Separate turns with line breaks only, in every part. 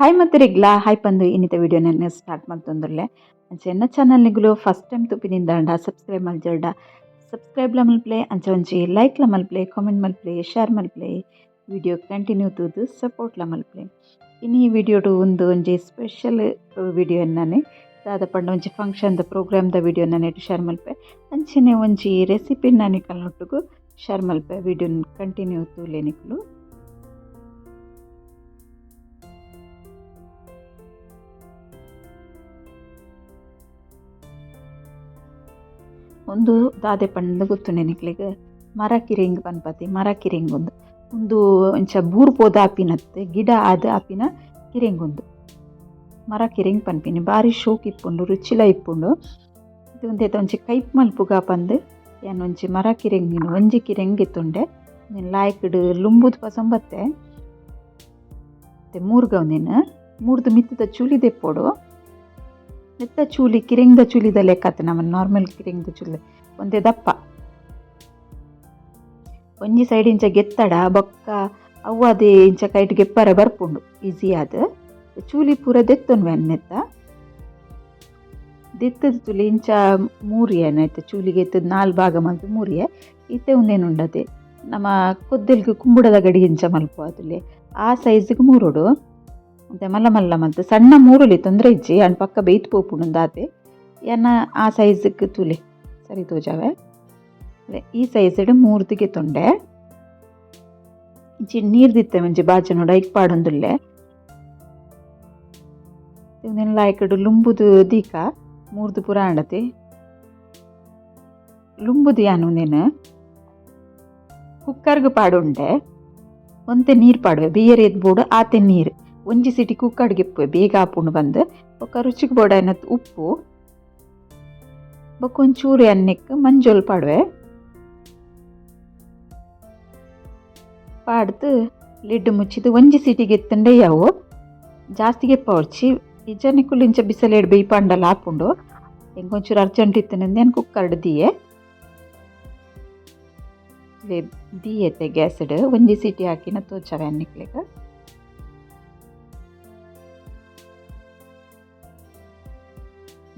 Hi ಮತ್ತೆ ರಿಗ್ಲಾ. Hi ಪಂದು. ಇನ್ನಿತ ವಿಡಿಯೋ ನಾನು ಸ್ಟಾರ್ಟ್ ಮಾಡ್ತಂದ್ರೆ ಅಂಚೆ ಎನ್ನ ಚಾನಲ್ನಿಗುಲು ಫಸ್ಟ್ ಟೈಮ್ ತುಪ್ಪಿನಿಂದ ಸಬ್ಸ್ಕ್ರೈಬ್ ಮಲ್ಜರ್ಡ ಸಬ್ಸ್ಕ್ರೈಬ್ ಮಲ್ಪ್ಲೆ, ಅಂಚೆ ಒಂಜಿ ಲೈಕ್ ಮಲ್ಪ್ಲೆ ಕಾಮೆಂಟ್ ಮಲ್ಪ್ಲೆ ಶೇರ್ ಮಲ್ಪ್ಲೆ ವಿಡಿಯೋ ಕಂಟಿನ್ಯೂ ತೂದು ಸಪೋರ್ಟ್ ಮಲ್ಪ್ಲೆ. ಇನ್ನು ಈ ವಿಡಿಯೋಡು ಒಂದು ಒಂಜಿ ಸ್ಪೆಷಲ್ ವಿಡಿಯೋ ಎನ್ನಾನೆ. ದಾದ ಪಂಡ ಒಂಜಿ ಫಂಕ್ಷನ್ದ ಪ್ರೋಗ್ರಾಮ್ದ ವಿಡಿಯೋ ನಾನು ಶೇರ್ ಮಲ್ಪೆ. ಅಂಚನೆ ಒಂಜಿ ರೆಸಿಪಿ ನಾನು ಕಲ್ನೊಟ್ಟಿಗೂ ಶೇರ್ ಮಲ್ಪೆ ವಿಡಿಯೋ ಕಂಟಿನ್ಯೂ ತೂಲೆನಿಕಲು. ಒಂದು ದಾದೆ ಪಂಡ ಗೊತ್ತು ನಿಕ್ಲೆಗ್ ಮರ ಕಿರಿಂಗ್ ಪನ್ಪತಿ ಮರ ಕಿರಿಂಗ್ ಒಂದು. ಒಂದು ಇಂಚ ಬೂರು ಪೋದ ಆಪಿನತ್ತೆ ಗಿಡ ಆದ ಆಪಿನ ಕಿರಿಂಗ್ ಒಂದು. ಮರ ಕಿರಿಂಗ್ ಪನ್ಪಿನಿ ಬಾರಿ ಶೋಕ್ ಇಪ್ಪುಂಡು ರುಚಿಲ ಇಪ್ಪುಂಡು ಇದು ಒಂದೇತ ಒಂಜಿ ಕೈಪ್ ಮಲ್ಪುಗ ಪಂದ್, ಏನು ಒಂಜಿ ಮರ ಕಿರಿಂಗ್ ನೀನು, ಒಂಜಿ ಕಿರಿಂಗ್ ಇತ್ತುಂಡೆ. ಲಾಯ್ಕಡ್ ಲುಂಬುದ್ ಪಸಂಬತ್ತೆ. ಮೂರ್ಗ ಒಂದಿನ ಮೂರ್ದು ಮಿತ್ತದ ಚೂಲಿ ದೆಪ್ಪೋಡು. ನೆತ್ತ ಚೂಲಿ ಕಿರಿಂಗ್ದ ಚೂಲಿದ ಲೆಕ್ಕತ್ತೆ ನಮ್ಮ ನಾರ್ಮಲ್ ಕಿರಿಂಗ್ದ ಚೂಲಿ. ಒಂದೇ ದಪ್ಪ. ಒಂಜಿ ಸೈಡ್ ಇಂಚ ಗೆತ್ತಡ, ಬೊಕ್ಕ ಅವು ಅದೇ ಇಂಚ ಕೈಟ್ ಗೆಪ್ಪರೆ ಬರ್ಪುಂಡು. ಈಸಿ ಆದ. ಚೂಲಿ ಪೂರ ದೆತ್ತೊನ್ವೆ ನೆತ್ತ. ದೆತ್ತದ ತುಲಿ ಇಂಚ ಮೂರಿಯ ಆಯ್ತು? ಚೂಲಿಗೆ ಎತ್ತದ ನಾಲ್ ಭಾಗ ಮಲ್ತು ಮೂರಿಯ. ಇತ್ತೆ ಉಂದೇನುಂಡದೆ ನಮ್ಮ ಕೊದ್ದೆಲ್ಗೆ ಕುಂಬುಡದ ಗಡಿ ಇಂಚ ಮಲ್ಪು ಅದುಲೆ ಆ ಸೈಜ್ಗೆ ಮೂರೋಡು. ಮತ್ತೆ ಮಲ್ಲ ಮಲ್ಲ ಮತ್ತು ಸಣ್ಣ ಮೂರುಲಿ ತೊಂದರೆ ಇಜ್ಜಿ. ಅಣ್ಣ ಪಕ್ಕ ಬೇಯ್ತು ಪೋಪುಂಡು ದಾತೆ ಏನ ಆ ಸೈಜ್ಗೆ ತುಲಿ. ಸರಿ ತೋಜಾವೆ. ಅದೇ, ಈ ಸೈಜ್ ಮೂರ್ದಿಗೆ ತೊಂಡೆ. ಇಜ್ಜಿ ನೀರು ದಿತ್ತೆ ಮಂಜಿ ಬಾಜಿ ನೋಡ ಐಕ್ ಪಾಡೊಂದುಲ್ಲೆ. ಇವನ್ನೆಲ್ಲ ಆಯ್ಕಡು ಲುಂಬುದು ದೀಕ? ಮೂರ್ದು ಪುರ ಆಂಡತಿ. ಲುಂಬುದು ಯಾನು ನೀನು ಕುಕ್ಕರ್ಗೆ ಪಾಡುಂಡೆ. ಒಂತೆ ನೀರು ಪಾಡುವೆ. ಬೇರೆ ಎದ್ಬೋಡು, ಆತೆ ನೀರು. ಒಂಜಿ ಸಿಟಿ ಕುಕ್ಕಡ್ಗೆ ಬೇಗ ಆಪುಂಡು ಬಂದು, ಬೊಕ್ಕ ರುಚಿಗೆ ಬೋಡ ಉಪ್ಪು, ಬೊಕ್ಕ ಒಂಚೂರು ಎಣ್ಣೆಕ್ ಮಂಜೋಲ್ ಪಾಡುವೆ. ಪಾಡ್ದು ಲಿಡ್ ಮುಚ್ಚಿದು ಒಂಜಿ ಸಿಟಿಗೆ ಎತ್ತಂಡೆ ಯಾವು. ಜಾಸ್ತಿ ಗೆಪ್ಪ ಹೊಡ್ಚಿ ನಿಜನಿಕ್ಕುಲು ಇಂಚ ಬೇಯ್ ಪಾಂಡಲ್ಲ ಹಾಪುಂಡು. ಹೆಂಗೊಂಚೂರು ಅರ್ಜೆಂಟ್ ಇತ್ತನಂದು ಏನು ಕುಕ್ಕರ್ಡ್ ದಿಯೆ. ದಿಯೆತೆ ಗ್ಯಾಸ್ಡ್ ಒಂಜಿ ಸಿಟಿ ಹಾಕಿನ ತೋಚವೆ ಅನ್ನಿಕ್ಲೆಗ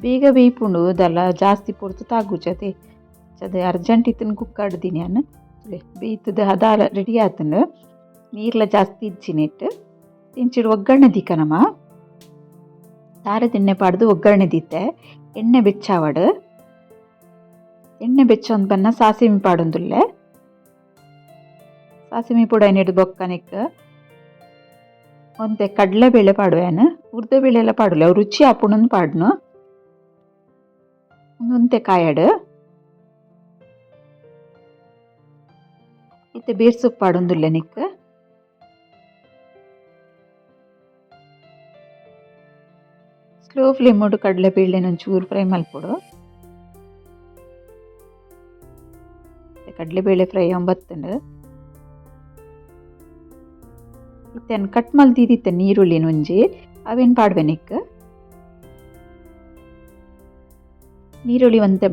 ಬೇಗ ಬೇಯ್ಪುಂಡು, ದಲ್ಲ ಜಾಸ್ತಿ ಪೊರ್ತು ತಾಗುಜತೆ. ಅದೇ ಅರ್ಜೆಂಟ್ ಇತ್ತನ ಕುಕ್ಕಡ್ದಿನಿ ಅನ್ನ. ಬೇಯ್ತದ ಹದ ರೆಡಿ ಆತನು. ನೀರ್ಲ ಜಾಸ್ತಿ ಇಜ್ಜಿನಿಟ್ಟು ತಿಂಚಿಡು ಒಗ್ಗರಣೆ ದಿಕ್ಕನಮ್ಮ ತಾರೆ ತಾರದೆಣ್ಣೆ ಪಾಡ್ದು ಒಗ್ಗರಣೆ ದಿತ್ತೆ ಎಣ್ಣೆ ಬೆಚ್ಚಾವಡು. ಎಣ್ಣೆ ಬೆಚ್ಚೊಂದು ಬನ್ನ ಸಾಸಿಮೆ ಪಾಡೊಂದುಲ್ಲೆ. ಸಾಸಿಮೆ ಪುಡ ಏನಿಡು ಬೊಕ್ಕನಿಕ್ ಒಂತೆ ಕಡಲೆಬೇಳೆ ಪಾಡುವೇನು ಉರ್ದಬೇಳೆ ಎಲ್ಲ ಪಾಡುಲ್ಲ ರುಚಿ ಆಪುಣನ್ ಪಾಡ್ನು. ಒಂದೊಂತೆ ಕಾಯಡು ಇತ್ತೆ ಬೇರ್ ಸೊಪ್ಪು ಸ್ಲೋ ಫ್ಲೇಮ್ ಸ್ಲೋ ಕಡಲೆ ಕಡಲೆಬೇಳೆ ಒಂಚೂರು ಫ್ರೈ ಮಲ್ಪೊಡು. ಕಡಲೆಬೇಳೆ ಫ್ರೈ ಒಂಬತ್ತಂಡು. ಇತ್ತೆ ಕಟ್ ಮಲ್ತಿದ್ದಿತ್ತೆ ನೀರುಳ್ಳಿನ ಒಂಜಿ ಅವೇನು ಪಾಡ್ವೆ ನಿಕ್? ನೀರುಳ್ಳಿ ಒಂತೆ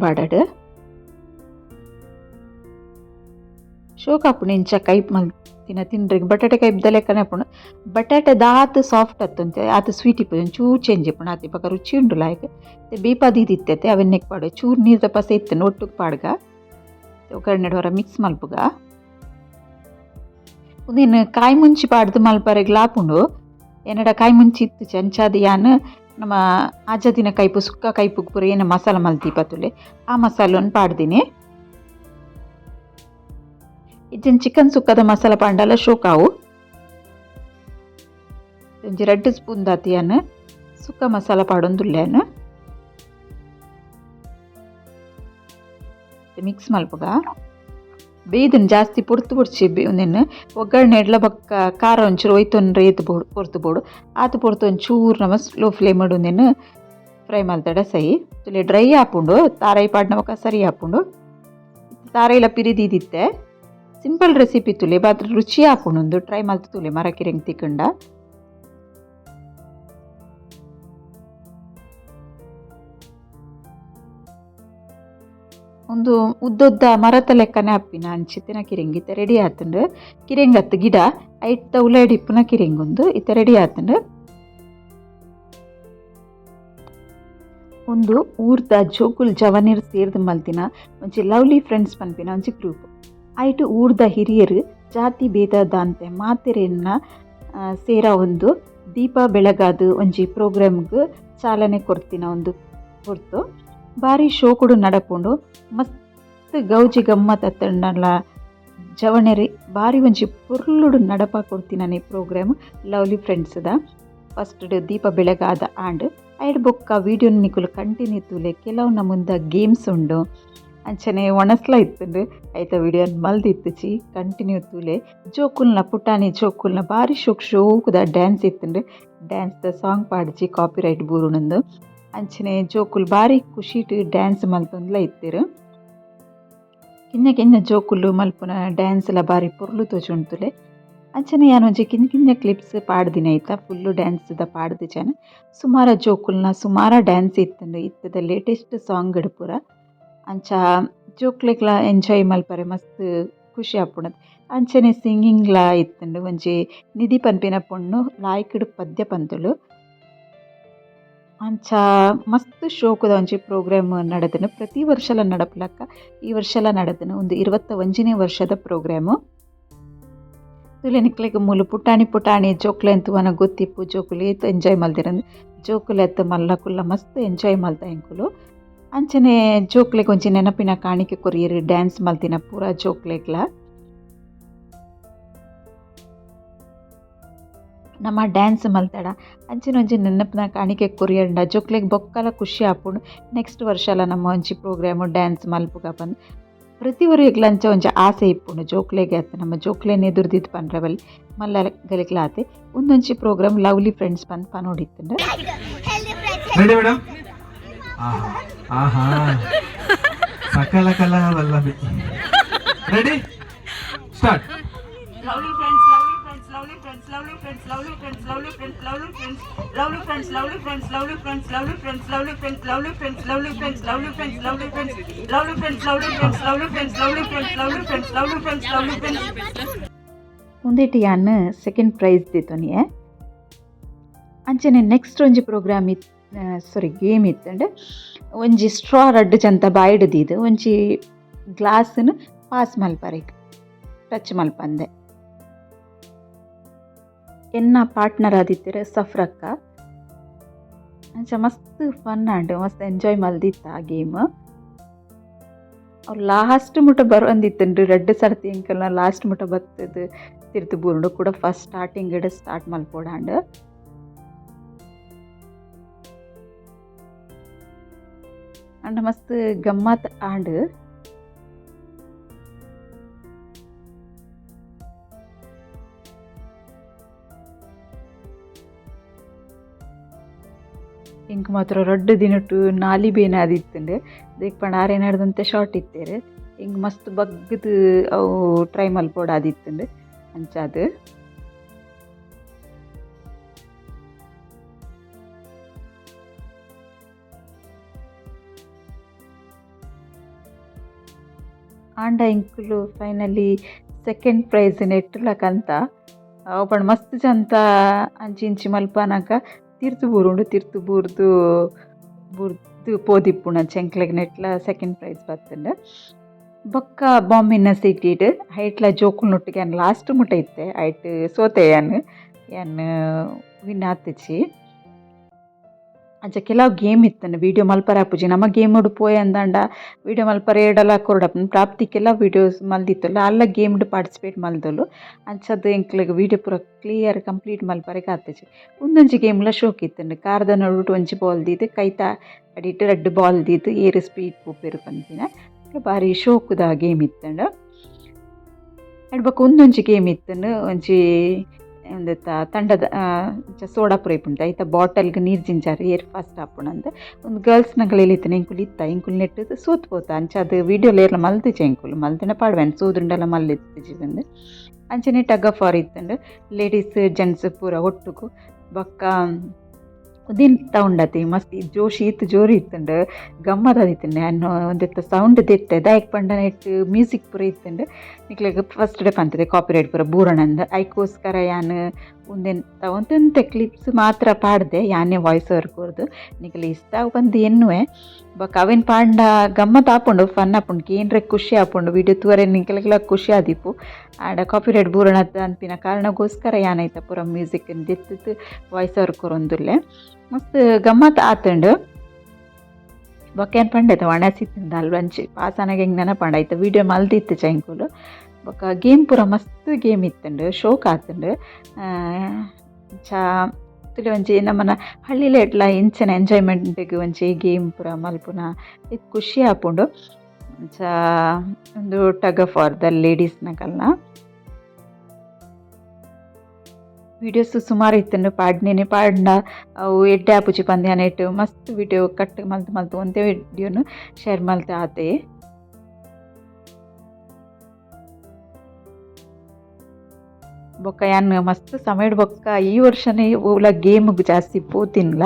ಶೋಕಾಪುಣ ಇಂಚ ಕೈಪ್ ತಿನ್ನ ತಿನ್ರಿ. ಬಟಾಟೆ ಕೈಪ್ ಲೆಕ್ಕನೆ ಆಪುಂಡು ಬಟಾಟೆ ದಾತ್ ಸಾಫ್ಟ್ ಅತ್ತಂತೆ. ಆತ ಸ್ವೀಟ್ ಇಪ್ಪು ಚೂರು ಚೇಂಜ್ ಇಪ್ಪುಣ. ಆತ ಪಕ್ಕ ರುಚಿ ಉಂಡು ಲಾಯ್ಕ್ ಬೀಪಾದಿ ಇತ್ತಿತ್ತೆ ಅವನ್ನೆಕ್ ಪಾಡು. ಚೂರು ನೀರು ಪಸೆ ಇತ್ತು ಒಟ್ಟಿಗೆ ಪಾಡ್ಗ. ಒಗ್ಗರಣೆ ಹೊರ ಮಿಕ್ಸ್ ಮಲ್ಪುಗ. ಉಂದಿನ ಕಾಯಿ ಮುಂಚಿ ಪಾಡ್ದು ಮಲ್ಪರೆ ಗ್ಲಾಪುಂಡು ಏನಡ ಕಾಯಿ ಮುಂಚಿ ಇತ್ತು ಚಂಚಾದ ಯಾನ್ ನಮ್ಮ ಆಜದಿನ ಕೈಪು, ಸುಕ್ಕ ಕೈಪು ಪೂರ ಏನು ಮಸಾಲ ಮಲ್ತಿ ಪತ್ತುಲೆ ಆ ಮಸಾಲನ್ನು ಪಾಡ್ದಿನಿ ಇಜ್ಜನ್ ಚಿಕನ್ ಸುಕ್ಕದ ಮಸಾಲ ಪಾಂಡಲ ಶೋಕಾವು. ಒಂಜಿ ರೆಡ್ ಸ್ಪೂನ್ ದಾತಿಯನ್ನು ಸುಕ್ಕ ಮಸಾಲ ಪಾಡೊಂದುಲ್ಲೇನು ಮಿಕ್ಸ್ ಮಲ್ಪುಗ ಬೇಯ್ದನ್ ಜಾಸ್ತಿ ಪೊರ್ತು ಪುಡ್ಸಿ ಒಂದಿನ ಒಗ್ಗರಣೆ ಇಡ್ಲ ಬಕ್ಕ ಖಾರ ಒಂಚೂರು ಒಯ್ತೊಂದು ಏತು ಬೋಡು ಪೊರ್ತು ಬೋಡು. ಆತು ಪೊರ್ತು ಒಂಚೂರು ನಮ್ಮ ಸ್ಲೋ ಫ್ಲೇಮ್ ಒಂದಿನ ಫ್ರೈ ಮಾಡ್ತಾಡ ಸೈ. ತುಲೆ ಡ್ರೈ ತಾರೈ ಪಾಡ್ ನಮಕ ಸರಿ ಹಾಕೊಂಡು ತಾರೈಲ ಪಿರಿದಿದ್ದಿತ್ತೆ ಸಿಂಪಲ್ ರೆಸಿಪಿ ತುಲೆ, ಬಾತ್ರ ರುಚಿ ಆಪುಂಡು ಟ್ರೈ ಮಾಡ್ತು ತುಲೆ ಮರಕಿರಂಗ್ ತಿಕ್ಕಂಡ ಒಂದು ಉದ್ದುದ್ದ ಮರತ ಲೆಕ್ಕನೆ ಅಪ್ಪಿನ ಅಂಚಿತ್ತಿನ ಕಿರಿಂಗ್ ಇತ್ತ ರೆಡಿ ಆತಂಡು. ಕಿರಿಂಗ್ ಅತ್ತು ಗಿಡ ಐಟ್ತ ಉಲೇಡ್ ಇಪ್ಪುನ ಕಿರಿಂಗ್ ಒಂದು ಇತ್ತ ರೆಡಿ ಆತಂಡು. ಒಂದು ಊರ್ದ ಜೋಕುಲ್ ಜವನೀರ್ ಸೇರ್ದ ಮಲ್ತಿನ, ಒಂಜಿ ಲವ್ಲಿ ಫ್ರೆಂಡ್ಸ್ ಪನ್ಪಿನ ಒಂಜಿ ಗ್ರೂಪ್. ಐಟು ಊರ್ದ ಹಿರಿಯರು, ಜಾತಿ ಭೇದ ಅಂತೆ ಮಾತೆರೆಯನ್ನ ಸೇರ ಒಂದು ದೀಪ ಬೆಳಗಾದು ಒಂಜಿ ಪ್ರೋಗ್ರಾಮ್ಗೆ ಚಾಲನೆ ಕೊಡ್ತಿನ ಒಂದು ಹೊರತು. ಭಾರಿ ಶೋಕುಡು ನಡಪುಂಡು. ಮಸ್ತ್ ಗೌಜಿ ಗಮ್ಮತ್ ಅತ್ತಂಡಲ ಜವಣೆರಿ ಬಾರಿ ಒಂಜಿ ಪೊರ್ಲುಡು ನಡಪ ಕೊಡ್ತಿನನೆ ಪ್ರೋಗ್ರಾಮ್ ಲವ್ಲಿ ಫ್ರೆಂಡ್ಸ್ದ ಫಸ್ಟ್ ದೀಪ ಬೆಳಗಾದ ಆಂಡ್ ಐಡ್ ಬೊಕ್ಕ ವೀಡಿಯೋ ನಿಕುಲು ಕಂಟಿನ್ಯೂ ತೂಲೆ ಕೆಲವು ಮುಂದ ಗೇಮ್ಸ್ ಉಂಡು. ಅಂಚನೆ ಒಣಸ್ಲ ಇತ್ತುಂಡು. ಐತ ವಿಡಿಯೋ ಮಲ್ದಿತ್ತುಚಿ ಕಂಟಿನ್ಯೂ ತೂಲೆ. ಜೋಕುಲ್ನ, ಪುಟಾಣಿ ಜೋಕುಲ್ನ ಬಾರಿ ಶೋಕ್ ಶೋಕುದ ಡ್ಯಾನ್ಸ್ ಇತ್ತುಂಡು. ಡ್ಯಾನ್ಸ್ದ ಸಾಂಗ್ ಪಾಡ್ಜಿ ಕಾಪಿ ರೈಟ್ ಬೂರುಣಂದು ಅಂಚನೆ ಜೋಕುಲು ಭಾರಿ ಖುಷಿಟ್ ಡ್ಯಾನ್ಸ್ ಮಲ್ತೊಂದುಲ ಇತ್ತೆರ್. ಕಿನ್ನ ಕಿನ್ನ ಜೋಕುಲು ಮಲ್ಪುನ ಡ್ಯಾನ್ಸ್ ಎಲ್ಲ ಭಾರಿ ಪೊರ್ಲು ತೋಜುಂಡುಲೆ ಅಂಚನೆ ಯಾನೊಂಜಿ ಕಿನ್ನ ಕಿನ್ನ ಕ್ಲಿಪ್ಸ್ ಪಾಡ್ದಿನ ಐತ, ಫುಲ್ಲು ಡ್ಯಾನ್ಸ್ದ ಪಾಡ್ದು ಜನ. ಸುಮಾರ ಜೋಕುಲ್ನ ಸುಮಾರ ಡ್ಯಾನ್ಸ್ ಇತ್ತುಂಡು ಇತ್ತದ ಲೇಟೆಸ್ಟ್ ಸಾಂಗ್ ಪೂರ. ಅಂಚ ಜೋಕ್ಲೆಗ್ಲ ಎಂಜಾಯ್ ಮಲ್ಪರೆ, ಮಸ್ತ್ ಖುಷಿ ಆಪುಂಡದು ಅಂಚನೆ ಸಿಂಗಿಂಗ್ಲ ಇತ್ತುಂಡು ಒಂಜಿ ನಿಧಿ ಪನ್ಪಿನ ಪೊಣ್ಣು ಲಾಯ್ಕಿಡು ಪದ್ಯ ಪಂತುಳು ಅಂಚ ಮಸ್ತ್ ಶೋಕುದ ಒಂಜಿ ಪ್ರೋಗ್ರಾಮ್ ನಡೆದನು. ಪ್ರತಿ ವರ್ಷಲ ನಡಪಲಕ್ಕ. ಈ ವರ್ಷಲ ನಡೆದನು ಒಂದು ಇರುವತ್ತ ಒಂಜನೇ ವರ್ಷದ ಪ್ರೋಗ್ರಾಮು ತುಲೆ ನಿಕ್ಲೆಗ್ ಮೂಲು ಪುಟಾಣಿ ಪುಟಾಣಿ ಜೋಕ್ಲೆ ಅಂತ ಗೊತ್ತಿಪ್ಪು. ಜೋಕುಲಿ ಏತ್ ಎಂಜಾಯ್ ಮಲ್ದಿರಂದು. ಜೋಕುಲೆ ಅತ್ತ ಮಲ್ಲ ಕುಲ್ಲ ಮಸ್ತ್ ಎಂಜಾಯ್ ಮಲ್ತ ಎಂಕುಲು ಅಂಚನೆ ಜೋಕ್ಲೆಗ್ ಒಂಜಿ ನೆನಪಿನ ಕಾಣಿಕೆ ಕೊರಿಯರು ಡ್ಯಾನ್ಸ್ ಮಲ್ತಿನ ಪೂರ ಜೋಕ್ಲೆಗ್ಲ. ನಮ್ಮ ಡ್ಯಾನ್ಸ್ ಮಲ್ತಾಡ. ಅಂಚಿನ ಒಂಜಿ ನೆನಪಿನ ಕಾಣಿಕೆ ಕೊರಿಯಂಡ ಜೊಕ್ಲೆಗ್ ಬೊಕ್ಕಲ ಖುಷಿ ಆಪುಂಡು ನೆಕ್ಸ್ಟ್ ವರ್ಷಲ ನಮ್ಮ ಒಂಜಿ ಪ್ರೋಗ್ರಾಮು ಡ್ಯಾನ್ಸ್ ಮಲ್ಪುಗ ಬಂದು ಪ್ರತಿ ಅಂಚ ಒಂಜಿ ಆಸೆ ಇಪ್ಪುಂಡು ಜೋಕ್ಲೆಗೆ ಅತ್ತ ನಮ್ಮ ಜೋಕ್ಲೆನ್ ಎದುರ್ದಿದ್ದು ಪನ್ರವಲ್ ಮಲ್ಲ ಗಲಿಕ್ಲಾತೆ ಒಂದೊಂಚಿ ಒಂದೊಂಜಿ ಪ್ರೋಗ್ರಾಮ್ ಲವ್ಲಿ ಫ್ರೆಂಡ್ಸ್ ಬಂದು ಪನೋಡಿತ್ತಂಡ.
ರೆಡಿ ಮೇಡಮ್ ಆಹಾ ಆಹಾ. ಸಕಲ ಕಲಾ ವಲ್ಲಭಿ. Ready start
lovely friends, lovely friends, lovely friends, lovely friends, lovely friends lovely friends, lovely friends, lovely friends lovely friends, lovely friends, lovely friends, lovely friends, lovely friends, lovely friends lovely friends, lovely friends, lovely friends lovely friends, lovely friends, lovely friends.
ಮುಂದೇಟಿ ಯಾನ್ second price ದಿತ್ತೊನಿಯೆ ಅಂಚನೆ next ಒಂಜಿ program ಇತ್ ಸಾರಿ game ಇತ್ತಂಡ್ ಒಂಜಿ straw ರಡ್ಡ್ ಚಂತ ಬಾಯ್ಡ್ದಿದ್ದು ಒಂಜಿ ಗ್ಲಾಸ್ನ್ pass ಮಲ್ಪರೆಗ್ touch ಮಲ್ಪಂದೆ ಎನ್ನ partner ಆದಿತ್ತರ ಸಫ್ರಕ್ಕ. ಅಂಚ ಮಸ್ತ್ ಫನ್ ಆಂಡ್ ಮಸ್ತ್ ಎಂಜಾಯ್ ಮಲ್ದಿತ್ತ ಆ ಗೇಮ್ ಅವ್ರು ಲಾಸ್ಟ್ ಮುಟ ಬರೋಂದಿತ್ತಂಡ್ರಿ ರೆಡ್ ಸರ್ತಿ ಎಂಕಲ್ನ ಲಾಸ್ಟ್ ಮುಟ ಬತ್ತದು ತಿರ್ತು ಬೂರ್ಡು ಕೂಡ ಫಸ್ಟ್ ಸ್ಟಾರ್ಟಿಂಗ್ ಇಡ ಸ್ಟಾರ್ಟ್ ಮಲ್ಪೋಡಾಂಡ್ ಅಂಡ್ ಮಸ್ತ್ ಗಮ್ಮತ್ ಆಂಡ್ ಇಂಕ್ ಮಾತ್ರ ರಡ್ಡ್ ದಿನಟ್ಟು ನಾಲಿ ಬೇನ ಆದಿತ್ತುಂಡು ದೇಕ್ ಪಂಡ ಆರೆ ನಡೆದಂತೆ ಶಾರ್ಟ್ ಇತ್ತೇರೆ. ಹಿಂಗ್ ಮಸ್ತ್ ಬಗ್ಗದು ಅವು ಟ್ರೈ ಮಲ್ಪೋಡ ಆದಿತ್ತಂಡ್ ಅಂಚಾದ. ಆಂಡ ಇಂಕುಲು ಫೈನಲಿ ಸೆಕೆಂಡ್ ಪ್ರೈಸ್ ನೆಟ್ಟಲಕ್ಕಂತ ಅವು ಪಂಡ ಮಸ್ತ್ ಚಂತ ಅಂಚಿ ಇಂಚಿ ಮಲ್ಪನಾಗ ತಿರ್ತು ಬೂರುಂಡು ತಿರ್ತು ಬೂರ್ದು ಬುರ್ದು ಪೋದಿಪ್ಪುಣ ಚೆಂಕ್ಲೆಗ್ ನೆಟ್ಲ ಸೆಕೆಂಡ್ ಪ್ರೈಸ್ ಬರ್ತಂಡು ಬೊಕ್ಕ ಬಾಂಬಿನ ಸಿಟಿಡ್ ಹೈಟ್ಲ ಜೋಕುಲ್ನೊಟ್ಟಿಗೆ ಯಾನ್ ಲಾಸ್ಟ್ ಮುಟ ಇತ್ತೆ ಐಟ್ ಸೋತೆ ಯಾನ್ ಯಾನ್ ವಿನ್ ಆತಿಚ್ಚಿ ಅಂಚ ಕೆಲವು ಗೇಮ್ ಇತ್ತನು ವಿಡಿಯೋ ಮಲ್ಪರ ಆಪುಜಿ ನಮ್ಮ ಗೇಮ್ ಉಡು ಪೋಯ್ ಅಂದಾಂಡ ವಿಡಿಯೋ ಮಲ್ಪರ ಏಡಲ ಕೊರಡಪ್ಪನ ಪ್ರಾಪ್ತಿ ಕೆಲ ವಿಡಿಯೋಸ್ ಮಲ್ದಿತ್ತಲ್ಲ, ಅಲ್ಲ ಗೇಮ್ಡ್ ಪಾರ್ಟಿಸಿಪೇಟ್ ಮಲ್ದೊಲು. ಅಂಚದ್ದು ಎಂಕ್ಲೆಗ್ ವಿಡಿಯೋ ಪೂರ ಕ್ಲಿಯರ್ ಕಂಪ್ಲೀಟ್ ಮಲ್ಪರೆ ಆತಿಚ್ಚಿ ಒಂದೊಂಜಿ ಗೇಮ್ಲ ಶೋಕ್ ಇತ್ತಂಡು ಕಾರ್ದ ನಡುಟು ಒಂಜಿ ಬಾಲ್ ದೀದ್ ಕೈತ ಅಡಿಟ್ ರೆಡ್ ಬಾಲ್ ದೀದು ಏರು ಸ್ಪೀಡ್ ಪೂಪೆರು ಪಂತಿನ ಬಾರಿ ಶೋಕುದ ಗೇಮ್ ಇತ್ತಂಡು. ಬೊಕ ಉಂದೊಂಜಿ ಗೇಮ್ ಇತ್ತಂಡು ಒಂಜಿ ಎಂದೆತ್ತ ತಂಡದ ಸೋಡಾ ಪುರ ಇಪ್ಪುಂಡು ಐತ ಬಾಟಲ್ಗ್ ನೀರು ಜಿಂಜಾರ್, ಏರ್ ಫಾಸ್ಟ್ ಆಪುಂಡು ಒಂದು ಗರ್ಲ್ಸ್ನ ಗಳಿಲಿತ್ತನ ಇಂಕುಲು ಇತ್ತ ಇಂಕುಲು ನೆಟ್ಟು ಸೂತ್ ಪೋತ. ಅಂಚ ಅದು ವಿಡಿಯೋಲ ಏರ್ಲ ಮಲ್ತಿಜೆ ಇಂಕುಲು ಮಲ್ತಿನ ಪಾಡ್ವೆನ್ ಸೋದುಂಡೆಲ್ಲ ಮಲ್ಲಿತ್ತಿಜಿ ಬಂದು ಅಂಚನೆ ಟಗ್ ಆಫ್ ವಾರ್ ಇತ್ತಂಡು. ಲೇಡೀಸ್, ಜೆಂಟ್ಸ್ ಪೂರ ಒಟ್ಟುಗು. ಬೊಕ್ಕ ಉದಿನ್ತ ಉಂಡತಿ. ಮಸ್ತ್ ಜೋ ಶೀತ್ ಜೋರು ಇತ್ತುಂಡು ಗಮ್ಮತ್ ಆದಿತ್ತಂಡು. ನಾನು ಒಂದಿತ್ತು ಸೌಂಡ್ ದಿತ್ತೆ ದಾಯಕ್ ಪಂಡನ ಇಟ್ಟು ಮ್ಯೂಸಿಕ್ ಪೂರ ಇತ್ತುಂಡು. ನಿಕ್ಲೆಗ್ ಫಸ್ಟ್ ಡೇ ಪಂತದೆ ಕಾಪಿ ರೈಟ್ ಪೂರ ಬೂರಣಂದು ಐಕೋಸ್ಕರ ಯಾನ್ ಒಂದೆಂತ ಒಂದೊಂದು ಕ್ಲಿಪ್ಸ್ ಮಾತ್ರ ಪಾಡ್ದೆ, ಯಾನೇ ವಾಯ್ಸ್ ಓವರ್ ಕೂರ್ದು ನಿಕಲಿ ಇಷ್ಟ ಬಂದು ಎನ್ನುವೆ. ಬೊಕ ಅವೆನ್ ಪಾಂಡ ಗಮ್ಮತ್ ಆಪುಂಡು ಫನ್ ಆಪುಂಡು ಏನ್ರೆ ಖುಷಿ ಆಪುಂಡು ವಿಡಿಯೋ ತೂವರೆ ನಿಕಲೆಗ್ಲ ಖುಷಿ ಆದಿಪ್ಪು. ಆಡ ಕಾಪಿರೈಟ್ ಬೂರಣದ ಅನ್ಪಿನ ಕಾರಣಗೋಸ್ಕರ ಏನಾಯ್ತ ಪೂರ ಮ್ಯೂಸಿಕ್ ದೆತ್ತಿತ್ತು ವಾಯ್ಸ್ ಓವರ್ ಕೊರೊಂದುಲ್ಲೆ ಮಸ್ತ್ ಗಮ್ಮತ್ ಆತುಂಡು. ಬೊಕ ಏನು ಪಂಡೈತೆ ಒಣ ಸಿತ್ತಿಂದ ಅಲ್ವಂಚಿ. ಪಾಸನಾಗ ಹೆಂಗೆ ನೆನಪಂಡಾಯ್ತು ವೀಡಿಯೋ ಮಲ್ದಿತ್ತು ಚೈಂಕುಲು. ಬೊಕ ಗೇಮ್ ಪೂರ ಮಸ್ತ್ ಗೇಮ್ ಇತ್ತುಂಡು, ಶೋಕ್ ಆತುಂಡು. ಚಾ ತುಲೆ ಒಂಜಿ ನಮ್ಮನ ಹಳ್ಳಿಲ ಎಟ್ಲ ಇಂಚನೆ ಎಂಜಾಯ್ಮೆಂಟ್ಗ್ ಒಂಜಿ ಗೇಮ್ ಪೂರ ಮಲ್ಪುನ ಖುಷಿ ಆಪುಂಡು. ಚಾ, ಒಂದು ಟಗ್ ಫಾರ್ ದ ಲೇಡೀಸ್ನಕಲ್ನ ವಿಡಿಯೋಸ್ ಸುಮಾರು ಇತ್ತಂಡು, ಪಾಡ್ನೇನೆ ಪಾಡ್ನ, ಅವು ಎಡ್ಡೆ ಆಪುಜಿ ಪಂದ್ಯ ಇಟ್ಟು ಮಸ್ತ್ ವಿಡಿಯೋ ಕಟ್ ಮಲ್ತು ಮಲ್ತು ಒಂದೇ ವಿಡಿಯೋನು ಶೇರ್ ಮಲ್ತು ಆತೆ. ಬೊಕ್ಕ ಯಾನ್ ಮಸ್ತ್ ಸಮಯಡ್ ಬೊಕ್ಕ ಈ ವರ್ಷನೇ ಓಲ ಗೇಮ್ಗ್ ಜಾಸ್ತಿ ಪೋತಿನ್ಲ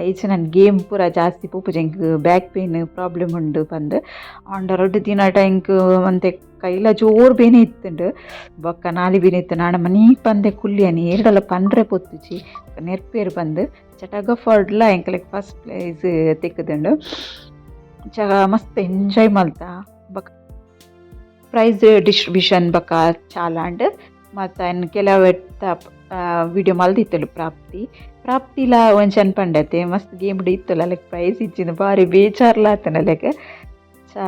ಈಚೆ ನಾನು ಗೇಮ್ ಪೂರ ಜಾಸ್ತಿ ಪೋಪುಜಿ ಎಂಕ್ ಬ್ಯಾಕ್ ಪೇನ್ ಪ್ರಾಬ್ಲಮ್ ಉಂಡು ಪಂದ್ ಆಂಡ ರಡ್ಡ್ ದಿನಟ ಎಂಕ್ ಒಂತೆ ಕೈಲ ಜೋರ್ ಬೇನೆ ಇತ್ತುಂಡು ಬೊಕ್ಕ ನಾಲಿ ಬೇನೆ ಇತ್ತು ನಾಡ ಮನಿ ಪಂದೆ ಕುಲ್ಲಿಯನಿ ಎರಡಲ ಪಂಡ್ರೆ ಪೊತ್ತುಜಿ ನೆರ್ಪೇರು ಬಂದು ಚಟಗ ಫಾರ್ಡ್ಲ ಎಂಕಲೆಗ್ ಫಸ್ಟ್ ಪ್ರೈಸ್ ತೆಕ್ಕದುಂಡು ಚ ಮಸ್ತ್ ಎಂಜಾಯ್ ಮಲ್ತ ಬೊಕ ಪ್ರೈಸ್ ಡಿಸ್ಟ್ರಿಬ್ಯೂಷನ್ ಬೊಕ ಚಾಲಾಂಡ್ ಮತ್ತು ಕೆಲವು ವಿಡಿಯೋ ಮಲ್ದಿತ್ತಲು ಪ್ರಾಪ್ತಿ. ಪ್ರಾಪ್ತಿಲ ಚೆನ್ನ ಪಂಡತೆ, ಮಸ್ತ್ ಗೇಮ್ ಇತ್ತಲ್ಲ ಲೈಕ್ ಪ್ರೈಸ್ ಇಚ್ಚಿನ ಭಾರಿ ಬೇಜಾರ್ಲ ಆತನ ಲೈಕ್ ಚಾ.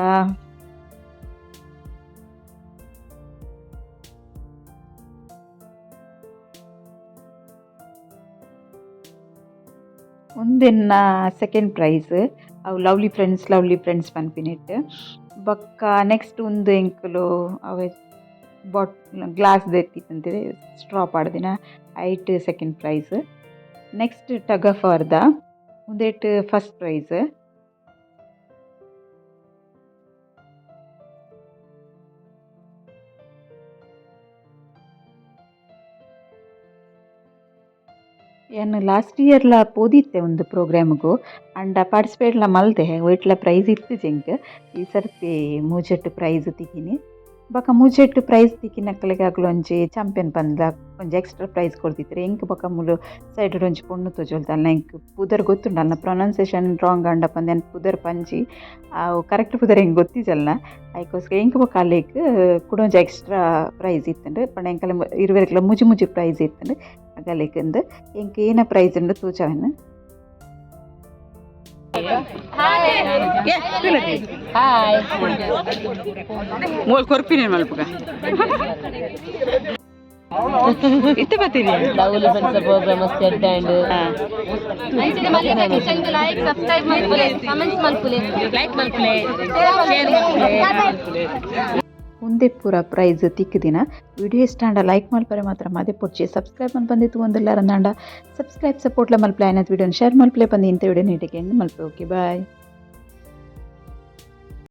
ಒಂದಿನ ಸೆಕೆಂಡ್ ಪ್ರೈಸ್ ಅವು ಲವ್ಲಿ ಫ್ರೆಂಡ್ಸ್ ಲವ್ಲಿ ಫ್ರೆಂಡ್ಸ್ ಪನ್ಪಿನಿಟ್ ಬೊಕ್ಕ ನೆಕ್ಸ್ಟ್ ಒಂದು ಎಂಕುಲು, ಅವೆ ಬಾಟ್ ಗ್ಲಾಸ್ ದೆತ್ತಿತ್ತಂತೆ ಸ್ಟ್ರಾ ಪಾಡ್ದಿನ ಐಟ್ second prize next tug for the ಉಂದೇಟ್ first prize ಏನು ಲಾಸ್ಟ್ ಇಯರ್ಲ ಪೋದಿತ್ತೆ ಒಂದು ಪ್ರೋಗ್ರಾಮ್ಗೂ ಅಂಡ ಪಾರ್ಟಿಸಿಪೇಟ್ಲ ಮಲ್ದೆ ಒಯ್ಟ್ಲ ಪ್ರೈಸ್ ಇತ್ತು ಜೆಂಕ್. ಈ ಸರ್ತಿ ಮೂಜೆಟ್ ಪ್ರೈಸ್ ತಿಕ್ಕಿನಿ. ಬೊಕ ಮೂಜೆಟ್ ಪ್ರೈಸ್ ತಿಕ್ಕಿನಕ್ಲೆಗ್ ಅಕ್ಲು ಒಂಜಿ ಚಾಂಪಿಯನ್ ಪಂದ್ಲ ಒಂಜಿ ಎಕ್ಸ್ಟ್ರಾ ಪ್ರೈಸ್ ಕೊಡ್ತಿದ್ರು ಎಂಕ್ ಬೊಕ ಮುಲು ಸೈಡ್ ಒಂಜಿ ಪೊಣ್ಣು ತೋಜೊಲ್ತಲ್ಲ ಎಂಕ್ ಪುದರ್ ಗೊತ್ತುಂಡು ಅಲ್ಲ ಪ್ರೊನೌನ್ಸೇಷನ್ ರಾಂಗ್ ಅಂಡ ಪಂದೆ ಪುದರ್ ಪಂಚಿ ಅವು ಕರೆಕ್ಟ್ ಪುದರ್ ಹೆಂಗೆ ಗೊತ್ತಿಜಲ್ನ ಅದಕ್ಕೋಸ್ಕರ ಎಂಕ್ ಬೊಕ ಅಲ್ಲಿಗ್ ಕೂಡ ಒಂಜಿ ಎಕ್ಸ್ಟ್ರಾ ಪ್ರೈಸ್ ಇತ್ತುಂಡು, ಪಂಡ ಎಂಕಲ ಇರುವೆರ್ಕ್ಲ ಮುಜಿ ಮುಜಿ ಪ್ರೈಸ್ ಇತ್ತುಂಡು ಅಗಲಿಕ್ಕಂದು ಎಂಕ್ ಏನ ಪ್ರೈಸ್ ಉಂಡು
ಮೂಲ್ ಕೊರ್ಪಿನ ಮಲ್ಪಗ ಇತ್ತ ಬತ್ತೀರಿ
ಡೌಲ್ ಫ್ರೆಂಡ್ಸ್ ಪ್ರೋಗ್ರಾಮ್ ಮಸ್ತ್ ಎಡ್ಡಾಂಡ್ ಲೈಕ್ ಸಬ್ಸ್ಕ್ರೈಬ್ ಮಾಡ್ಕೊಳ್ಳಿ ಕಮೆಂಟ್ಸ್ ಮಾಡ್ಕೊಳ್ಳಿ
ಲೈಕ್ ಮಲ್ಪಲೆ ಶೇರ್ ಮಲ್ಪಲೆ
ಒಂದೇ ಪೂರ ಪ್ರೈಸ್ ತಿಕ್ಕದಿನ ವಿಡಿಯೋ ಇಷ್ಟ ಅಂಡ ಲೈಕ್ ಮಲ್ಪರೆ ಮಾತ್ರ ಮದೆ ಪೊಡ್ಚಿ. ಸಬ್ಸ್ಕ್ರೈಬ್ ಮನ್ ಬಂದಿತ್ತು ಒಂದೆಲ್ಲ ರಂದಾಂಡ ಸಬ್ಸ್ಕ್ರೈಬ್ ಸಪೋರ್ಟ್ಲ ಮಲ್ಪಲೆ. ಆಯ್ನತ್ ವಿಡಿಯೋನ ಶೇರ್ ಮಲ್ಪಲೆ. ಬಂದು ಇಂಥ ವಿಡಿಯೋ ನೀಟಿಗೆ ಮಲ್ಪೆ. Okay bye